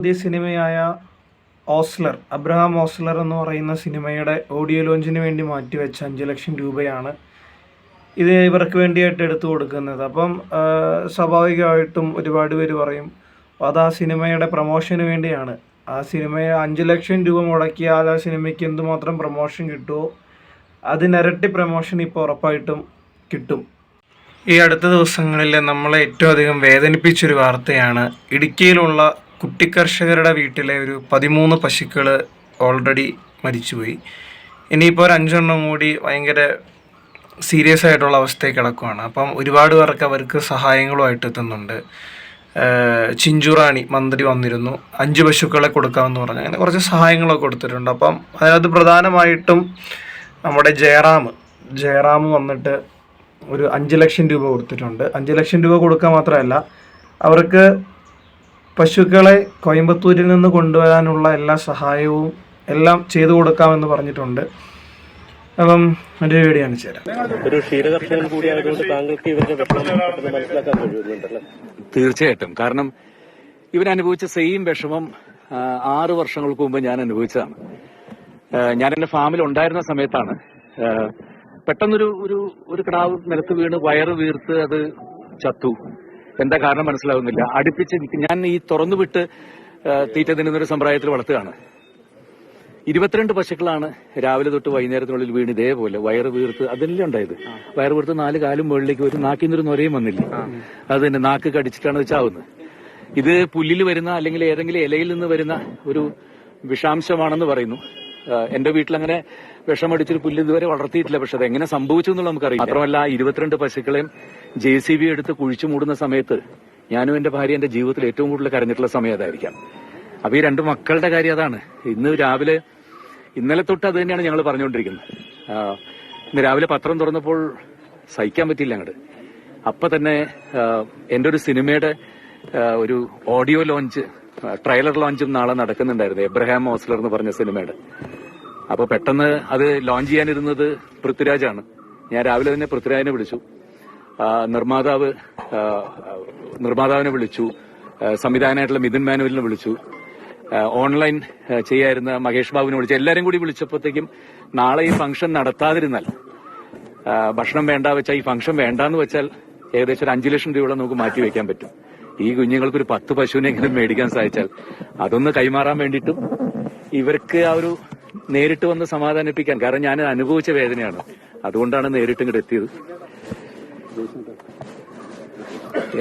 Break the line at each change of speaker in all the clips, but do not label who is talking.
പുതിയ സിനിമയായ ഓസ്ലർ അബ്രഹാം ഓസ്ലർ എന്ന് പറയുന്ന സിനിമയുടെ ഓഡിയോ ലോഞ്ചിന് വേണ്ടി മാറ്റിവെച്ച അഞ്ച് ലക്ഷം രൂപയാണ് ഇത് ഇവർക്ക് വേണ്ടിയായിട്ട് എടുത്തു കൊടുക്കുന്നത്. അപ്പം സ്വാഭാവികമായിട്ടും ഒരുപാട് പേര് പറയും അത് ആ സിനിമയുടെ പ്രൊമോഷന് വേണ്ടിയാണ്. ആ സിനിമയെ അഞ്ച് ലക്ഷം രൂപ മുടക്കിയാൽ ആ സിനിമയ്ക്ക് എന്തുമാത്രം പ്രൊമോഷൻ കിട്ടുമോ അതിനിരട്ടി പ്രൊമോഷൻ ഇപ്പോൾ ഉറപ്പായിട്ടും കിട്ടും. ഈ അടുത്ത ദിവസങ്ങളിൽ നമ്മളെ ഏറ്റവും അധികം വേദനിപ്പിച്ചൊരു വാർത്തയാണ് ഇടുക്കിയിലുള്ള കുട്ടിക്കർഷകരുടെ വീട്ടിലെ ഒരു പതിമൂന്ന് പശുക്കൾ ഓൾറെഡി മരിച്ചുപോയി. ഇനിയിപ്പോൾ ഒരു അഞ്ചെണ്ണം കൂടി ഭയങ്കര സീരിയസ് ആയിട്ടുള്ള അവസ്ഥയിൽ കിടക്കുവാണ്. അപ്പം ഒരുപാട് പേർക്ക് അവർക്ക് സഹായങ്ങളുമായിട്ട് എത്തുന്നുണ്ട്. ചിഞ്ചുറാണി മന്ത്രി വന്നിരുന്നു. അഞ്ച് പശുക്കളെ കൊടുക്കാമെന്ന് പറഞ്ഞു. അങ്ങനെ കുറച്ച് സഹായങ്ങളൊക്കെ കൊടുത്തിട്ടുണ്ട്. അപ്പം അതിനകത്ത് പ്രധാനമായിട്ടും നമ്മുടെ ജയറാം ജയറാം വന്നിട്ട് ഒരു അഞ്ച് ലക്ഷം രൂപ കൊടുത്തിട്ടുണ്ട്. അഞ്ച് ലക്ഷം രൂപ കൊടുക്കുക മാത്രമല്ല അവർക്ക് പശുക്കളെ കോയമ്പത്തൂരിൽ നിന്ന് കൊണ്ടുവരാനുള്ള എല്ലാ സഹായവും എല്ലാം ചെയ്തു കൊടുക്കാമെന്ന് പറഞ്ഞിട്ടുണ്ട്. അപ്പം ഒരു വീഡിയോ കാണിച്ചു തരാം.
ഒരു ക്ഷീരകർഷകൻ കൂടിയായതുകൊണ്ട് താങ്കൾക്ക് ഇവരുടെ വിഷമം പെട്ടെന്ന് മനസ്സിലാക്കാൻ കഴിയുന്നുണ്ടല്ലേ?
തീർച്ചയായിട്ടും. കാരണം ഇവരനുഭവിച്ച സെയിം വിഷമം ആറു വർഷങ്ങൾക്ക് മുമ്പ് ഞാൻ അനുഭവിച്ചതാണ്. ഞാൻ എന്റെ ഫാമിൽ ഉണ്ടായിരുന്ന സമയത്താണ്. പെട്ടെന്നൊരു ഒരു ഒരു കിടാവ് നിലത്ത് വീണ് വയറ് വീർത്ത് അത് ചത്തു. എന്താ കാരണം മനസ്സിലാവുന്നില്ല. അടുപ്പിച്ച് ഞാൻ ഈ തുറന്നു വിട്ട് തീറ്റ തിന്നുന്ന ഒരു സമ്പ്രദായത്തിൽ വളർത്തുകയാണ്. ഇരുപത്തിരണ്ട് പശുക്കളാണ് രാവിലെ തൊട്ട് വൈകുന്നേരത്തിനുള്ളിൽ വീണ് ഇതേപോലെ വയറ് വീർത്ത് അതെല്ലാം ഉണ്ടായത്? വയറ് വീർത്ത് നാല് കാലും മുകളിലേക്ക് ഒരു നാക്കിൽ നിന്നൊരു നൊരയും വന്നില്ല. അത് തന്നെ നാക്ക് കടിച്ചിട്ടാണ് ചാവുന്നത്. ഇത് പുല്ലിൽ വരുന്ന അല്ലെങ്കിൽ ഏതെങ്കിലും ഇലയിൽ നിന്ന് വരുന്ന ഒരു വിഷാംശമാണെന്ന് പറയുന്നു. എന്റെ വീട്ടിൽ അങ്ങനെ വിഷമടിച്ചൊരു പുല്ല് ഇതുവരെ വളർത്തിയിട്ടില്ല. പക്ഷെ അത് എങ്ങനെ സംഭവിച്ചു എന്നുള്ള നമുക്കറിയാം മാത്രമല്ല ഇരുപത്തിരണ്ട് പശുക്കളെയും ജെ സി ബി എടുത്ത് കുഴിച്ചു മൂടുന്ന സമയത്ത് ഞാനും എന്റെ ഭാര്യ എന്റെ ജീവിതത്തിൽ ഏറ്റവും കൂടുതൽ കരഞ്ഞിട്ടുള്ള സമയം അതായിരിക്കാം. അപ്പൊ ഈ രണ്ട് മക്കളുടെ കാര്യം അതാണ്. ഇന്ന് രാവിലെ ഇന്നലെ തൊട്ട് അത് തന്നെയാണ് ഞങ്ങൾ പറഞ്ഞുകൊണ്ടിരിക്കുന്നത്. ഇന്ന് രാവിലെ പത്രം തുറന്നപ്പോൾ സഹിക്കാൻ പറ്റിയില്ല അങ്ങോട്ട് അപ്പൊ തന്നെ എന്റെ ഒരു സിനിമയുടെ ഒരു ഓഡിയോ ലോഞ്ച് ട്രെയിലർ ലോഞ്ചും നാളെ നടക്കുന്നുണ്ടായിരുന്നു. എബ്രഹാം ഓസ്ലർ എന്ന് പറഞ്ഞ സിനിമയുടെ. അപ്പോൾ പെട്ടെന്ന് അത് ലോഞ്ച് ചെയ്യാനിരുന്നത് പൃഥ്വിരാജാണ്. ഞാൻ രാവിലെ തന്നെ പൃഥ്വിരാജിനെ വിളിച്ചു. നിർമ്മാതാവ് നിർമ്മാതാവിനെ വിളിച്ചു. സംവിധാനമായിട്ടുള്ള മിഥുൻ മാനുവലിനെ വിളിച്ചു. ഓൺലൈൻ ചെയ്യായിരുന്ന മഹേഷ് ബാബുവിനെ വിളിച്ചു. എല്ലാവരും കൂടി വിളിച്ചപ്പോഴത്തേക്കും നാളെ ഈ ഫംഗ്ഷൻ നടത്താതിരുന്നാൽ ഭക്ഷണം വേണ്ട വെച്ചാൽ ഈ ഫംഗ്ഷൻ വേണ്ടാന്ന് വെച്ചാൽ ഏകദേശം ഒരു അഞ്ചു ലക്ഷം രൂപയോളം നമുക്ക് മാറ്റി വെക്കാൻ പറ്റും. ഈ കുഞ്ഞുങ്ങൾക്ക് ഒരു പത്ത് പശുവിനെങ്കിലും മേടിക്കാൻ സാധിച്ചാൽ അതൊന്ന് കൈമാറാൻ വേണ്ടിയിട്ടും ഇവർക്ക് ആ ഒരു നേരിട്ട് വന്ന് സമാധാനിപ്പിക്കാൻ കാരണം ഞാൻ അനുഭവിച്ച വേദനയാണ്. അതുകൊണ്ടാണ് നേരിട്ട് ഇങ്ങോട്ട് എത്തിയത്.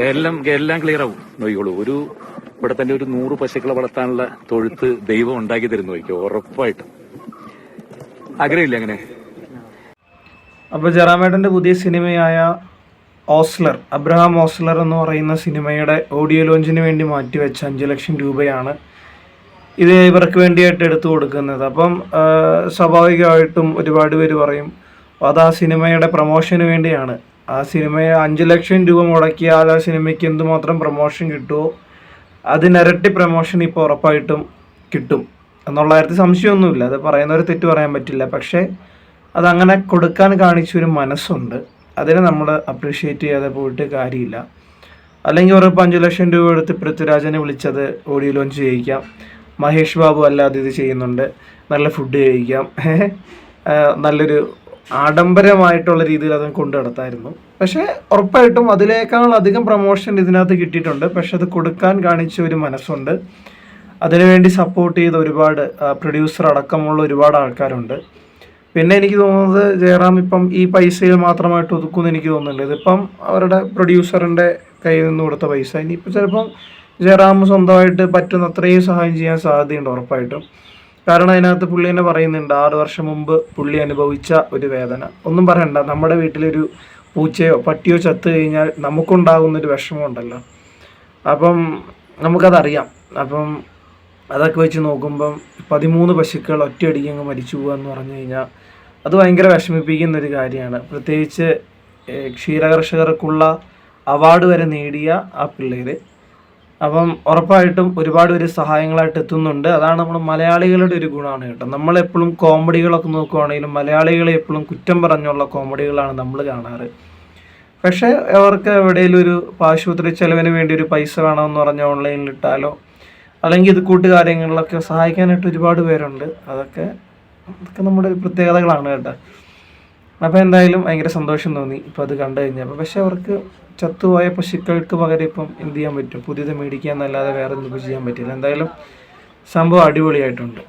എല്ലാം എല്ലാം ക്ലിയർ ആവും. നോക്കിക്കോളൂ ഒരു ഇവിടെ തന്നെ ഒരു നൂറ് പശുക്കളെ വളർത്താനുള്ള തൊഴുത്ത് ദൈവം ഉണ്ടാക്കി തരുന്നു നോക്കിക്കോ ഉറപ്പായിട്ടും. ആഗ്രഹമില്ല അങ്ങനെ?
അപ്പോൾ ജറാമേട്ടന്റെ പുതിയ സിനിമയായ ഓസ്ലർ. അബ്രഹാം ഓസ്ലർ എന്ന് പറയുന്ന സിനിമയുടെ ഓഡിയോ ലോഞ്ചിന് വേണ്ടി മാറ്റിവെച്ച അഞ്ച് ലക്ഷം രൂപയാണ് ഇത് ഇവർക്ക് വേണ്ടിയായിട്ട് എടുത്തു കൊടുക്കുന്നത്. അപ്പം സ്വാഭാവികമായിട്ടും ഒരുപാട് പേര് പറയും അത് ആ സിനിമയുടെ പ്രൊമോഷന് വേണ്ടിയാണ്. ആ സിനിമയെ അഞ്ച് ലക്ഷം രൂപ മുടക്കിയാൽ ആ സിനിമയ്ക്ക് എന്തുമാത്രം പ്രൊമോഷൻ കിട്ടുമോ അതിനിരട്ടി പ്രൊമോഷൻ ഇപ്പോൾ ഉറപ്പായിട്ടും കിട്ടും. എന്നുള്ള കാര്യത്തിൽ സംശയമൊന്നുമില്ല. അത് പറയുന്നവർ തെറ്റ് പറയാൻ പറ്റില്ല. പക്ഷേ അതങ്ങനെ കൊടുക്കാൻ കാണിച്ചൊരു മനസ്സുണ്ട്. അതിനെ നമ്മൾ അപ്രീഷിയേറ്റ് ചെയ്യാതെ പോയിട്ട് കാര്യമില്ല. അല്ലെങ്കിൽ ഉറപ്പ് അഞ്ച് ലക്ഷം രൂപ എടുത്ത് പൃഥ്വിരാജനെ വിളിച്ചത് ഓഡിയോ ലോഞ്ച് ചെയ്യിക്കാം. മഹേഷ് ബാബു അല്ലാതെ ഇത് ചെയ്യുന്നുണ്ട്. നല്ല ഫുഡ് കഴിക്കാം. നല്ലൊരു ആഡംബരമായിട്ടുള്ള രീതിയിൽ അത് കൊണ്ടു നടത്തായിരുന്നു. പക്ഷേ ഉറപ്പായിട്ടും അതിനേക്കാൾ അധികം പ്രൊമോഷൻ ഇതിനകത്ത് കിട്ടിയിട്ടുണ്ട്. പക്ഷെ അത് കൊടുക്കാൻ കാണിച്ച ഒരു മനസ്സുണ്ട്. അതിനുവേണ്ടി സപ്പോർട്ട് ചെയ്ത ഒരുപാട് പ്രൊഡ്യൂസർ അടക്കമുള്ള ഒരുപാട് ആൾക്കാരുണ്ട്. പിന്നെ എനിക്ക് തോന്നുന്നത് ജയറാം ഇപ്പം ഈ പൈസയിൽ മാത്രമായിട്ട് ഒതുക്കുമെന്ന് എനിക്ക് തോന്നുന്നില്ല. ഇതിപ്പം അവരുടെ പ്രൊഡ്യൂസറിന്റെ കയ്യിൽ നിന്ന് കൊടുത്ത പൈസ. ഇനിയിപ്പോൾ ചിലപ്പം ജയറാം സ്വന്തമായിട്ട് പറ്റുന്ന അത്രയും സഹായം ചെയ്യാൻ സാധ്യതയുണ്ട് ഉറപ്പായിട്ടും. കാരണം അതിനകത്ത് പുള്ളി തന്നെ പറയുന്നുണ്ട് ആറ് വർഷം മുമ്പ് പുള്ളി അനുഭവിച്ച ഒരു വേദന. ഒന്നും പറയണ്ട നമ്മുടെ വീട്ടിലൊരു പൂച്ചയോ പട്ടിയോ ചത്തു കഴിഞ്ഞാൽ നമുക്കുണ്ടാകുന്നൊരു വിഷമമുണ്ടല്ലോ. അപ്പം നമുക്കതറിയാം. അപ്പം അതൊക്കെ വെച്ച് നോക്കുമ്പം പതിമൂന്ന് പശുക്കൾ ഒറ്റയടിക്ക് അങ്ങ് മരിച്ചു പോകുക എന്ന് പറഞ്ഞു കഴിഞ്ഞാൽ അത് ഭയങ്കര വിഷമിപ്പിക്കുന്ന ഒരു കാര്യമാണ്. പ്രത്യേകിച്ച് ക്ഷീരകർഷകർക്കുള്ള അവാർഡ് വരെ നേടിയ ആ പിള്ളേർ അപ്പം ഉറപ്പായിട്ടും ഒരുപാട് പേര് സഹായങ്ങളായിട്ട് എത്തുന്നുണ്ട്. അതാണ് നമ്മൾ മലയാളികളുടെ ഒരു ഗുണമാണ് കേട്ടോ. നമ്മളെപ്പോഴും കോമഡികളൊക്കെ നോക്കുവാണെങ്കിലും മലയാളികളെ എപ്പോഴും കുറ്റം പറഞ്ഞുള്ള കോമഡികളാണ് നമ്മൾ കാണാറ്. പക്ഷേ അവർക്ക് എവിടെയെങ്കിലും ഒരു ആശുപത്രി ചെലവിന് വേണ്ടി ഒരു പൈസ വേണമെന്ന് പറഞ്ഞ് ഓൺലൈനിൽ ഇട്ടാലോ അല്ലെങ്കിൽ ഇത് കൂട്ടുകാര്യങ്ങളിലൊക്കെ സഹായിക്കാനായിട്ട് ഒരുപാട് പേരുണ്ട്. അതൊക്കെ അതൊക്കെ നമ്മുടെ ഒരു പ്രത്യേകതകളാണ് കേട്ടോ. അപ്പോൾ എന്തായാലും ഭയങ്കര സന്തോഷം തോന്നി ഇപ്പോൾ അത് കണ്ടു കഴിഞ്ഞപ്പോൾ പക്ഷേ അവർക്ക് ചത്തുപോയ പശുക്കൾക്ക് പകരം ഇപ്പം എന്ത് ചെയ്യാൻ പറ്റും? പുതിയത് മേടിക്കുക എന്നല്ലാതെ വേറെ ഒന്നും ചെയ്യാൻ പറ്റില്ല. എന്തായാലും സംഭവം അടിപൊളിയായിട്ടുണ്ട്.